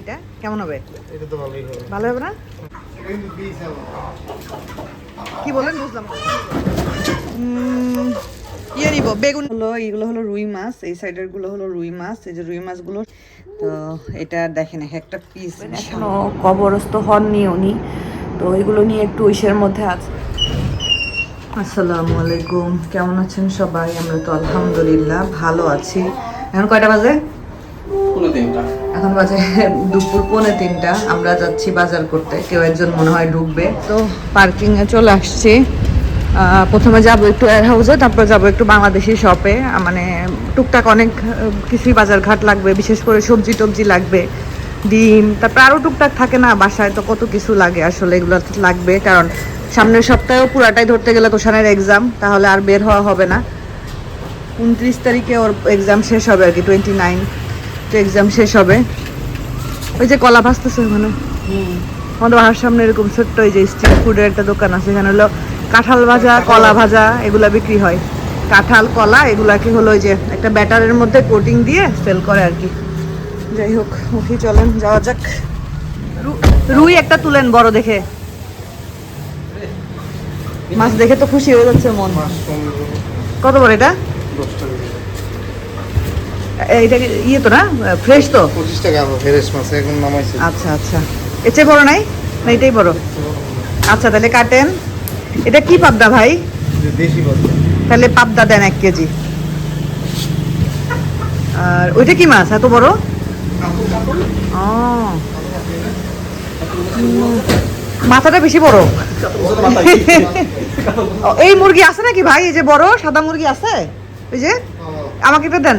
এটা? কেমন হবে? এটা তো ভালোই হবে। ভালো হবে না? কি বলেন? বুঝলাম। ইয়ে নিব বেগুন। হলো এইগুলো হলো রুই মাছ এই সাইডেরগুলো হলো রুই মাছ এই যে রুই মাছগুলো। তো এটা দেখেন একটা পিস এখনও কবরস্থ হননি উনি তো এগুলো নিয়ে একটু মধ্যে আছে। আসসালামু আলাইকুম কেমন আছেন সবাই? আমরা তো আলহামদুলিল্লাহ ভালো আছি। এখন কয়টা বাজে? এখন বাজে দুপুর পৌনে তিনটা। আমরা যাচ্ছি বাজার করতে। কেউ একজন মনে হয় ঢুকবে। তো পার্কিং এ চলে আসছি। প্রথমে যাব একটু এয়ার হাউসে তারপর যাব একটু বাংলাদেশি শপে মানে টুকটাক অনেক কিছুই বাজার ঘাট লাগবে। বিশেষ করে সবজি টবজি লাগবে, ডিম। তারপর আরও টুকটাক থাকে না, বাসায় তো কত কিছু লাগে আসলে, এগুলো লাগবে। কারণ সামনের সপ্তাহেও পুরাটাই ধরতে গেলে তোষানের এক্সাম তাহলে আর বের হওয়া হবে না। উনত্রিশ তারিখে ওর এক্সাম শেষ হবে আর কি টোয়েন্টি নাইন তো এক্সাম শেষ হবে। ওই যে কলা ভাসতেছে ওখানে। আমাদের বাসার সামনে এরকম ছোট্ট ওই যে স্ট্রিট ফুডের একটা দোকান আছে এখানে হলো কাঁঠাল ভাজা কলা ভাজা এগুলা বিক্রি হয়। কাঁঠাল কলা এগুলাকে হলো ওই যে একটা ব্যাটারের মধ্যে কোটিং দিয়ে সেল করে আর কি। যাই হোক উঠি চলেন যাওয়া যাক। রুই একটা তুলেন বড় দেখে। মাছ দেখে তো খুশি হয়ে যাচ্ছে মন। মাছ কত বড় এটা? কি ইয়ে তো না ফ্রেশ তো? পঁচিশ টাকা ফ্রেশ মাছ এখন নামাইছে। আচ্ছা আচ্ছা। এর চেয়ে বড় নাই? না এটাই বড়। আচ্ছা তাহলে কাটেন। এটা কি পাবদা ভাই? দেশি মাছ তাহলে পাবদা দেন এক কেজি। আর ওইটা কি মাছ এত বড়? ও। মাথাটা বেশি বড়। এই মুরগি আছে নাকি ভাই? এই যে বড় সাদা মুরগি আছে? ওই যে? আমাকে এটা দেন।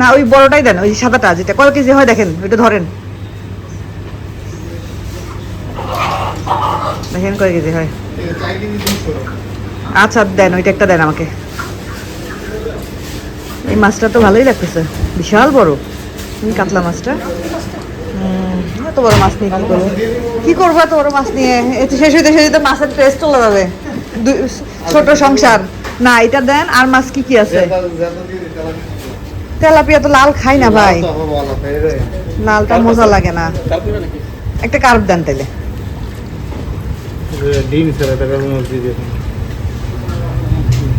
না ওই বড়টাই দেন ওই সাদাটা যেটা কয় কেজি হয় দেখেন ওইটা ধরেন। দেখেন কয় কেজি হয়। আচ্ছা দেন ওইটা একটা দেন আমাকে। এই মাছটা তো ভালোই লাগতেছে বিশাল বড়। কাতলা মাছটা। এত বড় মাছ নিয়ে কি করব? কি করব এত বড় মাছ নিয়ে? এতে শেষ হইতে শেষ হইতে মাছের টেস্ট চলে যাবে। ছোট সংসার। না এটা দেন আর মাছ কি কি আছে? দিয়ে তেলাপিয়া। তো লাল খাই না ভাই। লালটা মজা লাগে না। একটা কার্ভ দেন তাইলে। ডিম ছাড়া দিয়ে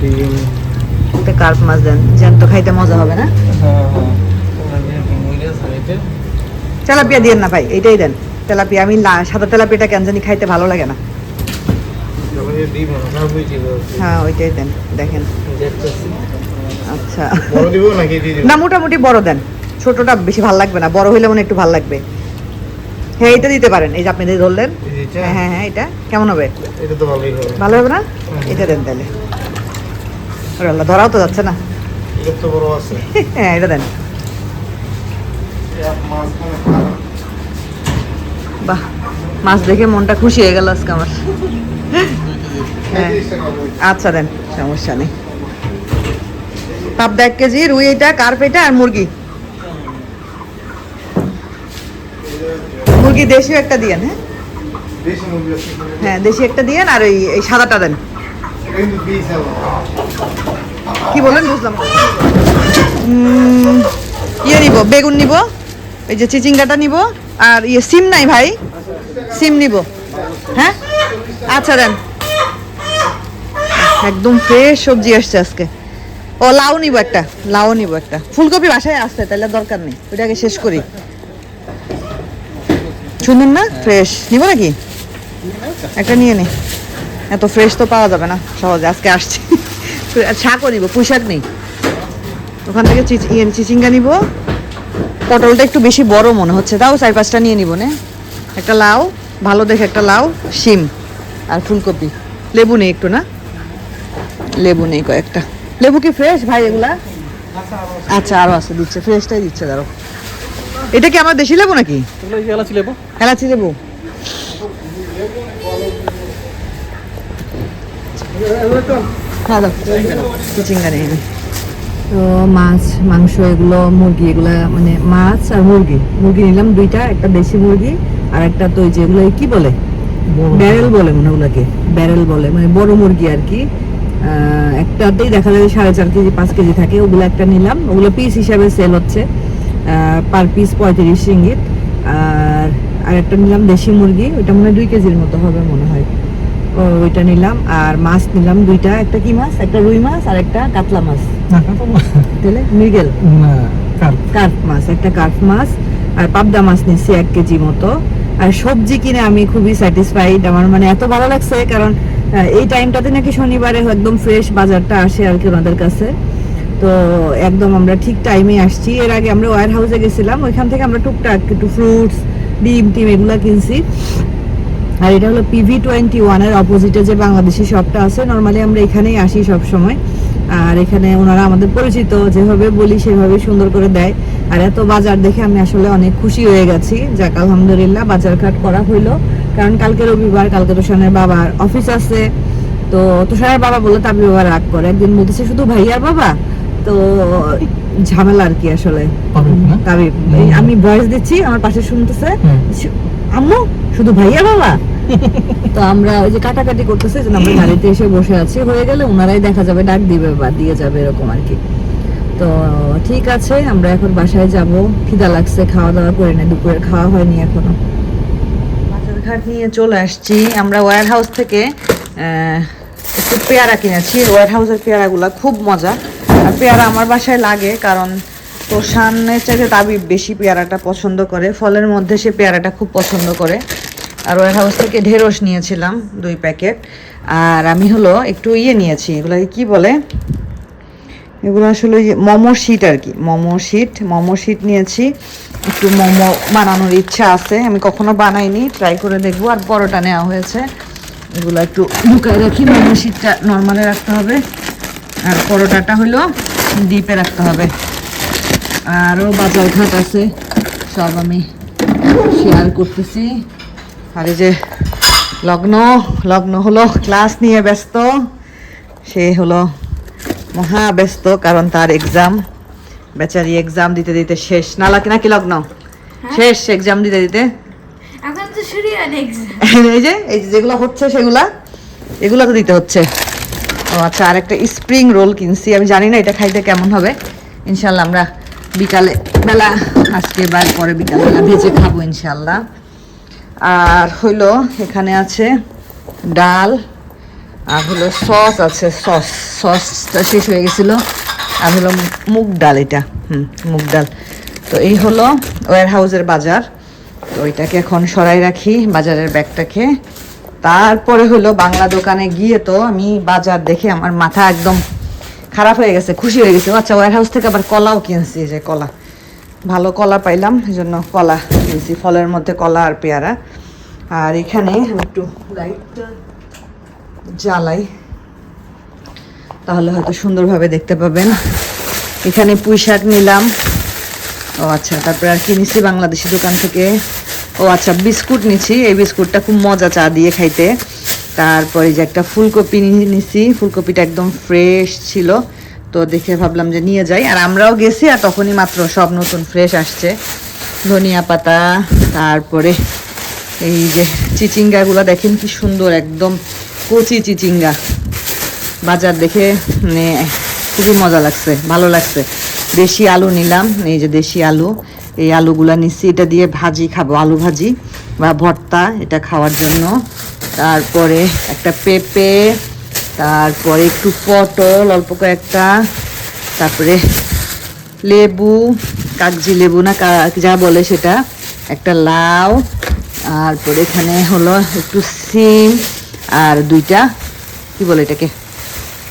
ডিম। একটা কার্ভ মাছ দেন জ্যান্ত খাইতে মজা হবে না? হ্যাঁ হ্যাঁ। তেলাপিয়া দিয়েন না ভাই এটাই দেন। তেলাপিয়া আমি সাদা তেলাপিয়াটা কেন জানি খাইতে ভালো লাগে না যখন এই ডিম হবে না বুঝি হ্যাঁ ওইটাই দেন দেখেন। আচ্ছা। না মোটামুটি বড় দেন। ছোটটা বেশি ভালো লাগবে না বড় হইলে মনে একটু ভালো লাগবে। হ্যাঁ এটা দিতে পারেন। এই যে আপনি ধরলেন? হ্যাঁ হ্যাঁ হ্যাঁ এটা। কেমন হবে? এটা তো ভালোই হবে। ভালো হবে না? এটা দেন তাহলে। আল্লাহ ধরাও তো যাচ্ছে না। এটা তো বড় আছে। হ্যাঁ এটা দেন। বাহ মাছ দেখে মনটা খুশি হয়ে গেল আজকে আমার। আচ্ছা দেন সমস্যা নেই। পাবদা এক কেজি রুই এটা কার্প এটা আর মুরগি। মুরগি দেশীয় একটা দিয়েন হ্যাঁ? দেশি হ্যাঁ দেশি একটা দিয়েন আর ওই এই সাদাটা দেন। কি বলেন বুঝলাম ইয়ে নিব বেগুন নিব এই যে চিচিঙ্গাটা নিব আর ইয়ে সিম নাই ভাই? সিম নিব। হ্যাঁ? আচ্ছা দেন। একদম ফ্রেশ সবজি আসছে আজকে। ও, লাউ নিব একটা, লাউ নিব একটা। ফুলকপি বাসায় আসছে তাহলে দরকার নেই ওইটাকে শেষ করি। শুনুন না ফ্রেশ নিব নাকি? একটা নিয়ে নি। এত ফ্রেশ তো পাওয়া যাবে না, সহজে, আজকে আসছি। শাকও নিব, পুঁই শাক নেই। ওখান থেকে ইয়ে চিচিঙ্গা নিব। পটলটা একটু বেশি বড় মনে হচ্ছে, তাও চার পাঁচটা নিয়ে নিব নে। একটা লাউ, ভালো দেখে একটা লাউ, শিম আর ফুলকপি। লেবু নেই একটু না? লেবু নেই কয়েকটা। লেবু কি ফ্রেশ ভাই এগুলা? আচ্ছা আরও আছে দিচ্ছে ফ্রেশটাই দিচ্ছে ধরো এটা কি আমার দেশি লেবু নাকি? এলাচি লেবু? হ্যাঁ দাও চিচিঙ্গা নেই তো মাছ মাংস এগুলো মুরগি এগুলা মানে মাছ আর মুরগি। মুরগি নিলাম দুইটা একটা দেশি মুরগি আর একটা তো ওই যে এগুলো কি বলে? ব্যারেল বলে মনে হয় ওগুলাকে। ব্যারেল বলে মানে বড় মুরগি আর কি। একটাতেই দেখা যাবে সাড়ে চার কেজি পাঁচ কেজি থাকে। ওগুলো একটা নিলাম। ওগুলো পিস হিসাবে সেল হচ্ছে পার পিস পঁয়ত্রিশ রিঙ্গিত আর আরেকটা নিলাম দেশি মুরগি। ওইটা মনে হয় দুই কেজির মতো হবে মনে হয়। ওইটা নিলাম। আর মাছ নিলাম দুইটা। একটা কি মাছ? একটা রুই মাছ আর একটা কাতলা মাছ। তাহলে মৃগেল। না কার কার্প মাছ একটা কার্প মাছ। আর পাবদা মাছ নিচ্ছি এক কেজি মতো। আর সবজি কিনে আমি খুবই স্যাটিসফাইড আমার মানে এত ভালো লাগছে কারণ এই টাইমটাতে নাকি শনিবারে একদম ফ্রেশ বাজারটা আসে আর কি ওনাদের কাছে। তো একদম আমরা ঠিক টাইমে আসছি। এর আগে আমরা ওয়ার হাউসে গেছিলাম, ওইখান থেকে আমরা টুকটাক একটু ফ্রুটস ডিম, টিম এগুলা কিনছি। আর এটা হলো পিভি টোয়েন্টি ওয়ানের অপোজিটে যে বাংলাদেশি শপটা আছে নর্মালি আমরা এখানেই আসি সব সময় আর এখানে ওনারা আমাদের পরিচিত, যেভাবে বলি সেভাবে সুন্দর করে দেয়। আর এত বাজার দেখে আমি আসলে অনেক খুশি হয়ে গেছি। যাক, আলহামদুলিল্লাহ বাজার ঘাট করা হইল। কারণ কালকে রবিবার কালকে তোষানের বাবার অফিস আছে। তো তোষানের বাবা বলে তাবি বাবা রাগ করে। একদিন বলতেছে শুধু ভাইয়ার বাবা? তো ঝামেলা আর কি আসলে। এই আমি ভয়েস দিচ্ছি আমার পাশে শুনতেছে। আম্মু শুধু ভাইয়া বাবা? তো আমরা ওই যে কাটাকাটি করতেছে যে আমরা গাড়িতে এসে বসে আছি। হয়ে গেলে ওনারাই দেখা যাবে ডাক দিবে বা দিয়ে যাবে এরকম আর কি। তো ঠিক আছে আমরা এখন বাসায় যাব। খিদা লাগছে খাওয়া দাওয়া করে না দুপুরের খাওয়া হয়নি এখনও। বাজারঘাট নিয়ে চলে আসছি। আমরা ওয়ার হাউস থেকে একটু পেয়ারা কিনেছি। ওয়ার হাউসের পেয়ারাগুলো খুব মজা। আর পেয়ারা আমার বাসায় লাগে কারণ তো তোষানের চাইতে তাবি বেশি পেয়ারাটা পছন্দ করে। ফলের মধ্যে সে পেয়ারাটা খুব পছন্দ করে। আর ওয়ার হাউস থেকে ঢেঁড়স নিয়েছিলাম দুই প্যাকেট। আর আমি হলো একটু ইয়ে নিয়েছি। এগুলাকে কি বলে? এগুলো আসলে ওই যে মোমো শিট আর কি। মোমো শিট মোমো শিট নিয়েছি। একটু মোমো বানানোর ইচ্ছা আছে। আমি কখনো বানাইনি ট্রাই করে দেখব। আর পরোটা নেওয়া হয়েছে। এগুলো একটু ঢুকাই রাখি। মোমো শিটটা নর্মালে রাখতে হবে। আর পরোটাটা হলো ডিপে রাখতে হবে। আরও বাজার ঘাট আছে। সব আমি শেয়ার করতেছি। আর এই যে লগ্ন লগ্ন হলো ক্লাস নিয়ে ব্যস্ত। সে হলো মহা ব্যস্ত কারণ তার এক্সাম বেচারি এক্সাম দিতে দিতে শেষ। নালা নাকি লগ্ন? শেষ এক্সাম দিতে দিতে। এখন তো শুরু হয় এই যে এই যে যেগুলো হচ্ছে সেগুলা এগুলো তো দিতে হচ্ছে। ও আচ্ছা আর একটা স্প্রিং রোল কিনছি। আমি জানি না এটা খাইতে কেমন হবে। ইনশাল্লাহ আমরা বিকালে বেলা আজকে বার পরে বিকালবেলা ভেজে খাব ইনশাল্লাহ। আর হইল এখানে আছে ডাল আর হলো সস আছে, সস, সসটা শেষ হয়ে গেছিল। আর হলো মুগ ডাল এটা, হুম, মুগ ডাল। তো এই হলো ওয়ার হাউসের বাজার। তো এটাকে এখন সরাই রাখি, বাজারের ব্যাগটাকে। তারপরে হলো বাংলা দোকানে গিয়ে তো আমি বাজার দেখে আমার মাথা একদম খারাপ হয়ে গেছে, খুশি হয়ে গেছে। আচ্ছা ওয়ার হাউস থেকে আবার কলাও কিনছি, যে কলা। ভালো কলা পাইলাম এই জন্য কলা কিনছি, ফলের মধ্যে কলা আর পেয়ারা। আর এখানে একটু লাইটটা জ্বালাই। তাহলে হয়তো সুন্দরভাবে দেখতে পাবেন। এখানে পুঁই শাক নিলাম। ও আচ্ছা তারপরে আর কি নিছি বাংলাদেশি দোকান থেকে। ও আচ্ছা বিস্কুট নিছি। এই বিস্কুটটা খুব মজা চা দিয়ে খাইতে। তারপরে যে একটা ফুলকপি নিছি। ফুলকপিটা একদম ফ্রেশ ছিল। তো দেখে ভাবলাম যে নিয়ে যাই। আর আমরাও গেছি আর তখনই মাত্র সব নতুন ফ্রেশ আসছে। ধনিয়া পাতা, তারপরে এই যে চিচিঙ্গাগুলো, দেখেন কি সুন্দর, একদম কচি চিচিঙ্গা। বাজার দেখে মানে খুবই মজা লাগছে, ভালো লাগছে। দেশি আলু নিলাম, এই যে দেশি আলু, এই আলুগুলা নিচ্ছি। এটা দিয়ে ভাজি খাব, আলু ভাজি বা ভর্তা, এটা খাওয়ার জন্য। তারপরে একটা পেঁপে, তারপরে একটু পটল, অল্প কয়েকটা, তারপরে লেবু, কাগজি লেবু না যা বলে সেটা, একটা লাউ, তারপরে এখানে হলো একটু সিম আর দুইটা কি বলে এটাকে?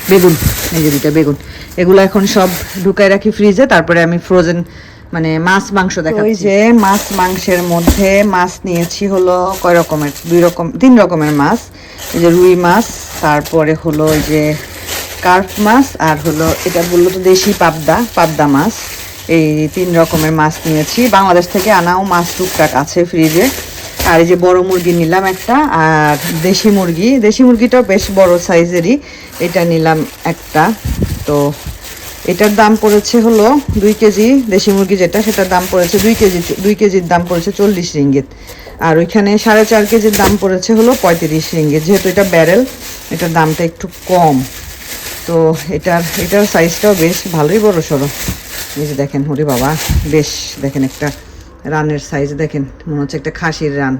বেগুন এই যে দুইটা বেগুন। এগুলো এখন সব ঢুকাই রাখি ফ্রিজে তারপরে আমি ফ্রোজেন মানে মাছ মাংস দেখা ওই যে মাছ মাংসের মধ্যে মাছ নিয়েছি হলো কয় রকমের? দুই রকম তিন রকমের মাছ। এই যে রুই মাছ তারপরে হলো ওই যে কার্প মাছ আর হলো এটা বলল তো দেশি পাবদা পাবদা মাছ। এই তিন রকমের মাছ নিয়েছি। বাংলাদেশ থেকে আনাও মাছ টুকটাক আছে ফ্রিজে আর এই যে বড় মুরগি নিলাম একটা, আর দেশি মুরগি। দেশি মুরগিটাও বেশ বড় সাইজেরই, এটা নিলাম একটা। তো এটার দাম পড়েছে হলো দুই কেজি, দেশি মুরগি যেটা, সেটার দাম পড়েছে দুই কেজি, দুই কেজির দাম পড়েছে চল্লিশ রিঙ্গিত। আর ওইখানে সাড়ে চার কেজির দাম পড়েছে হলো পঁয়ত্রিশ রিঙ্গিত, যেহেতু এটা ব্যারেল, এটার দামটা একটু কম। তো এটার এটার সাইজটাও বেশ ভালোই বড় সড়ো। এই যে দেখেন, ওরে বাবা, বেশ দেখেন একটা রানের সাইজ দেখেন, মনে হচ্ছে একটা খাসির রান।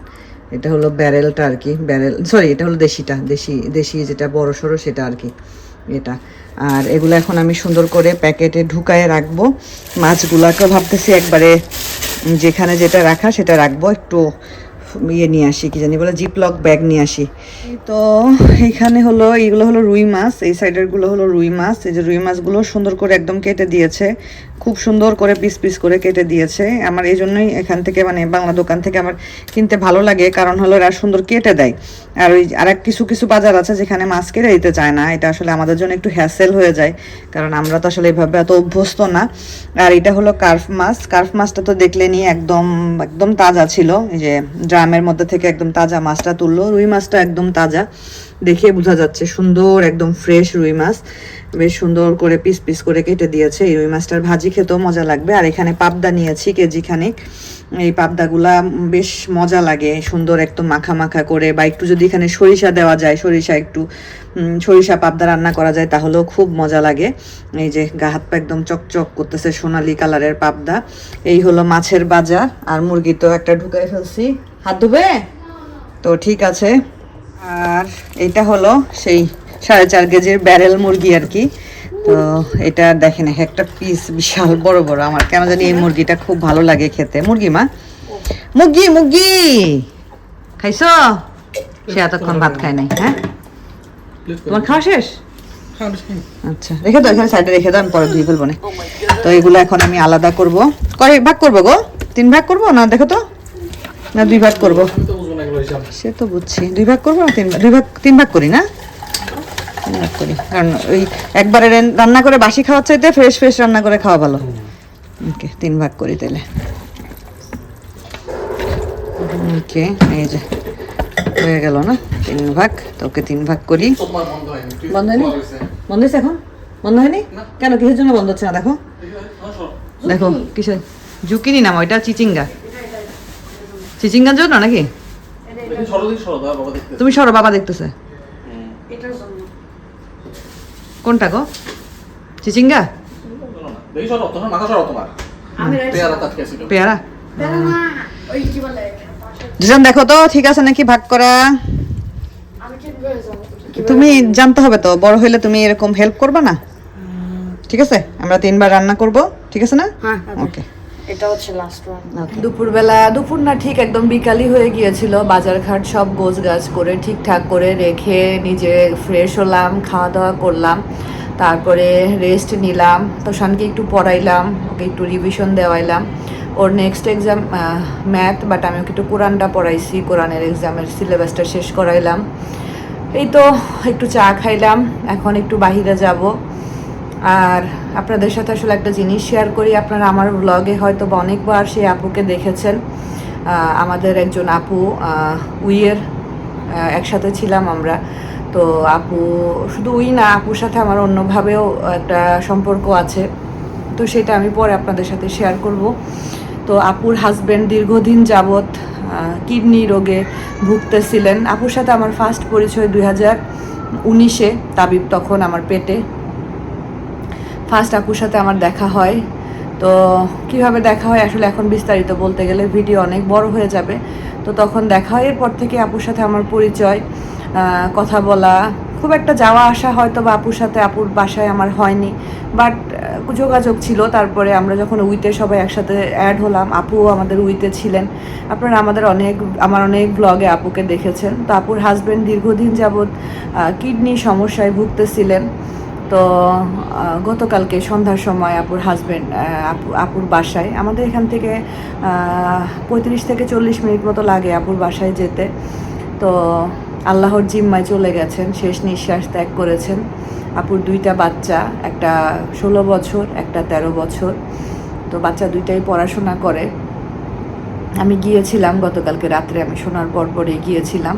এটা হলো ব্যারেলটা আর কি, ব্যারেল সরি এটা হলো দেশিটা, দেশি দেশি যেটা বড় সড়ো সেটা আর কি, এটা। আর এগুলো এখন আমি সুন্দর করে প্যাকেটে ঢুকায় রাখব। মাছগুলাকে ভাবতেছি একবারে যেখানে যেটা রাখা সেটা রাখব, একটু ইয়ে নিয়ে আসি, কি জানি বলে জিপলক ব্যাগ নিয়ে আসি। তো, এখানে হলো, এইগুলো হলো রুই মাছ, এই সাইডেরগুলো হলো রুই মাছ, এই যে রুই মাছগুলো সুন্দর করে একদম কেটে দিয়েছে। খুব সুন্দর করে পিস পিস করে কেটে দিয়েছে। আমার এই জন্যই এখান থেকে মানে বাংলা দোকান থেকে আমার কিনতে ভালো লাগে, কারণ হলো এরা সুন্দর কেটে দেয়। আর ওই আর কিছু কিছু বাজার আছে যেখানে মাছ কেটে দিতে চায় না, এটা আসলে আমাদের জন্য একটু হ্যাসেল হয়ে যায়, কারণ আমরা তো আসলে এভাবে এত অভ্যস্ত না। আর এটা হলো কার্ফ মাছ, কার্ফ মাছটা তো দেখলেনি একদম একদম তাজা ছিল, এই যে ড্রামের মধ্যে থেকে একদম তাজা মাছটা তুললো, রুই মাছটা একদম তাজা। দেখে বোঝা যাচ্ছে। সুন্দর একদম ফ্রেশ রুই মাছ। বেশ সুন্দর করে পিস পিস করে কেটে দিয়েছে। এই রুই মাছটার ভাজি খেতেও মজা লাগবে। আর এখানে পাবদা নিয়েছি কেজি খানিক এই পাবদাগুলা বেশ মজা লাগে। সুন্দর একদম মাখা মাখা করে বা একটু যদি এখানে সরিষা দেওয়া যায়, সরিষা একটু সরিষা পাবদা রান্না করা যায়, তাহলেও খুব মজা লাগে। এই যে গা হাত পা একদম চকচক করতেছে সোনালি কালারের পাবদা। এই হলো মাছের বাজার। আর মুরগি তো একটা ঢুকাই ফেলছি। হাত ধুবে? তো ঠিক আছে। আর এটা হলো সেই সাড়ে চার কেজির ব্যারেল মুরগি আর কি। তো এটা দেখেন এক একটা পিস বিশাল বড় বড়। আমার কেন জানি এই মুরগিটা খুব ভালো লাগে খেতে। মুরগি মা? মুরগি মুরগি! খাইছো? সে এতক্ষণ ভাত খায় নাই হ্যাঁ? তোমার খাওয়া শেষ? আচ্ছা রেখে দাও এখানে সাইডে রেখে দাও আমি পরে ধুয়ে ফেলব না। তো এগুলো এখন আমি আলাদা করব। কয় ভাগ করব গো? তিন ভাগ করব না দেখো তো? না দুই ভাগ করব? সে তো বুঝছি। দুই ভাগ করব না তিন ভাগ? দুই ভাগ তিন ভাগ করি না? তিন ভাগ করি। কারণ ওই একবারে রেন- রান্না করে বাসি খাওয়ার চাইতে ফ্রেশ ফ্রেশ রান্না করে খাওয়া ভালো। ওকে তিন ভাগ করি তাহলে। ওকে এই যে হয়ে গেল না? তিন ভাগ তো ওকে তিন ভাগ করি। বন্ধ হয়নি বন্ধ হয়েছে এখন? বন্ধ হয়নি? কেন কিসের জন্য বন্ধ হচ্ছে না? দেখো। দেখো কিসের? জুকিনি নাম ওইটা চিচিঙ্গা। চিচিঙ্গার জন্য নাকি? তুমি সরো বাবা দেখতেছে। কোনটা গো? চিচিঙ্গা? পেয়ারা ওই কি বলে? দুজন দেখো তো ঠিক আছে নাকি ভাগ করা? তুমি জানতে হবে তো বড় হইলে তুমি এরকম হেল্প করবে না? ঠিক আছে? আমরা তিনবার রান্না করব ঠিক আছে না? হ্যাঁ ওকে এটা হচ্ছে লাস্ট ওয়ান দুপুরবেলা দুপুর না ঠিক একদম বিকালই হয়ে গিয়েছিল। বাজারঘাট সব গোছ গাছ করে ঠিকঠাক করে রেখে নিজে ফ্রেশ হলাম খাওয়া দাওয়া করলাম। তারপরে রেস্ট নিলাম। তো শানকে একটু পড়াইলাম ওকে একটু রিভিশন দেওয়াইলাম। ওর নেক্সট এক্সাম ম্যাথ বাট আমি ওকে একটু কোরআনটা পড়াইছি কোরআনের এক্সামের সিলেবাসটা শেষ করাইলাম। এই তো একটু চা খাইলাম এখন একটু বাহিরে যাব। আর আপনাদের সাথে আসলে একটা জিনিস শেয়ার করি। আপনারা আমার ব্লগে হয়তো বা অনেকবার সেই আপুকে দেখেছেন। আমাদের একজন আপু উইয়ের একসাথে ছিলাম আমরা। তো আপু শুধু উই না, আপুর সাথে আমার অন্যভাবেও একটা সম্পর্ক আছে। তো সেটা আমি পরে আপনাদের সাথে শেয়ার করব। তো আপুর হাজব্যান্ড দীর্ঘদিন যাবৎ কিডনি রোগে ভুগতেছিলেন। আপুর সাথে আমার ফার্স্ট পরিচয় দুই হাজার উনিশে, তাবিব তখন আমার পেটে। ফার্স্ট আপুর সাথে আমার দেখা হয়। তো কীভাবে দেখা হয় আসলে এখন বিস্তারিত বলতে গেলে ভিডিও অনেক বড় হয়ে যাবে। তো তখন দেখা হয়, এরপর থেকে আপুর সাথে আমার পরিচয় কথা বলা। খুব একটা যাওয়া আসা হয়তো বা আপুর সাথে আপুর বাসায় আমার হয়নি। বাট যোগাযোগ ছিল। তারপরে আমরা যখন উইতে সবাই একসাথে অ্যাড হলাম, আপুও আমাদের উইতে ছিলেন। আপনারা আমাদের অনেক, আমার অনেক ব্লগে আপুকে দেখেছেন। তো আপুর হাজব্যান্ড দীর্ঘদিন যাবৎ কিডনি সমস্যায় ভুগতেছিলেন। তো গতকালকে সন্ধ্যার সময় আপুর হাজব্যান্ড আপু, আপুর বাসায়, আমাদের এখান থেকে পঁয়ত্রিশ থেকে চল্লিশ মিনিট মতো লাগে আপুর বাসায় যেতে। তো, আল্লাহর জিম্মায় চলে গেছেন, শেষ নিঃশ্বাস ত্যাগ করেছেন। আপুর দুইটা বাচ্চা, একটা ষোলো বছর, একটা তেরো বছর। তো বাচ্চা দুইটাই পড়াশোনা করে। আমি গিয়েছিলাম, গতকালকে রাত্রে আমি শোনার পর পরে গিয়েছিলাম।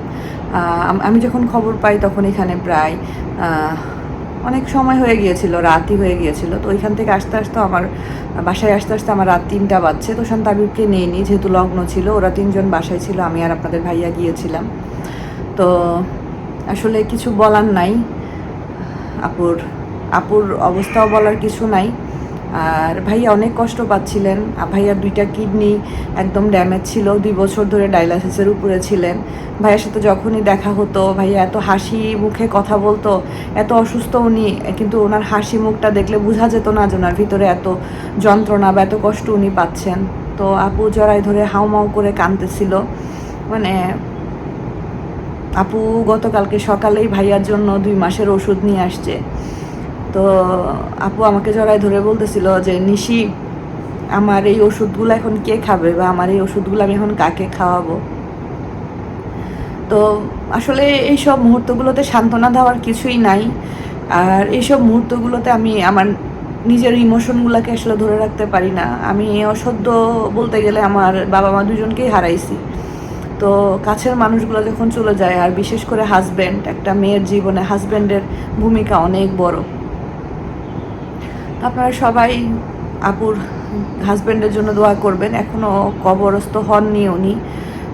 আমি যখন খবর পাই তখন এখানে প্রায় অনেক সময় হয়ে গিয়েছিল, রাতই হয়ে গিয়েছিল। তো ওইখান থেকে আস্তে আস্তে আমার, বাসায় আসতে আসতে আমার রাত তিনটা বাজছে। তো শান্তাবিবকে নিয়ে নিই, যেহেতু লগ্ন ছিল, ওরা তিনজন বাসায় ছিল, আমি আর আপনাদের ভাইয়া গিয়েছিলাম। তো আসলে কিছু বলার নাই। আপুর আপুর অবস্থাও বলার কিছু নাই। আর ভাইয়া অনেক কষ্ট পাচ্ছিলেন। ভাইয়ার দুইটা কিডনি একদম ড্যামেজ ছিল। দুই বছর ধরে ডায়ালাসিসের উপরে ছিলেন। ভাইয়ার সাথে যখনই দেখা হতো, ভাইয়া এত হাসি মুখে কথা বলতো, এত অসুস্থ উনি, কিন্তু ওনার হাসি মুখটা দেখলে বোঝা যেত না যে ওনার ভিতরে এত যন্ত্রণা বা এত কষ্ট উনি পাচ্ছেন। তো আপু জড়াই ধরে হাউমাউ করে কাঁদতেছিল। মানে আপু গতকালকে সকালেই ভাইয়ার জন্য দুই মাসের ওষুধ নিয়ে আসছে। তো আপু আমাকে জড়াই ধরে বলতেছিল যে, নিশি, আমার এই ওষুধগুলো এখন কে খাবে বা আমার এই ওষুধগুলো আমি এখন কাকে খাওয়াবো? তো আসলে এইসব মুহূর্তগুলোতে সান্ত্বনা দেওয়ার কিছুই নাই। আর এইসব মুহূর্তগুলোতে আমি আমার নিজের ইমোশনগুলোকে আসলে ধরে রাখতে পারি না। আমি অসদ্য বলতে গেলে আমার বাবা মা দুজনকেই হারাইছি। তো কাছের মানুষগুলো যখন চলে যায়, আর বিশেষ করে হাজব্যান্ড একটা মেয়ের জীবনে হাজব্যান্ডের ভূমিকা অনেক বড়। আপনারা সবাই আপুর হাজব্যান্ডের জন্য দোয়া করবেন। এখনও কবরস্থ হননি উনি।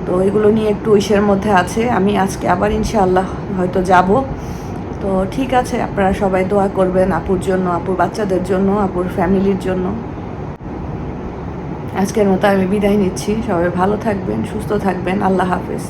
তো এগুলো নিয়ে একটু ইসের মধ্যে আছে। আমি আজকে আবার ইনশাআল্লাহ হয়তো যাব। তো ঠিক আছে, আপনারা সবাই দোয়া করবেন আপুর জন্য, আপুর বাচ্চাদের জন্য, আপুর ফ্যামিলির জন্য। আজকের মতো আমি বিদায় নিচ্ছি। সবাই ভালো থাকবেন, সুস্থ থাকবেন। আল্লাহ হাফেজ।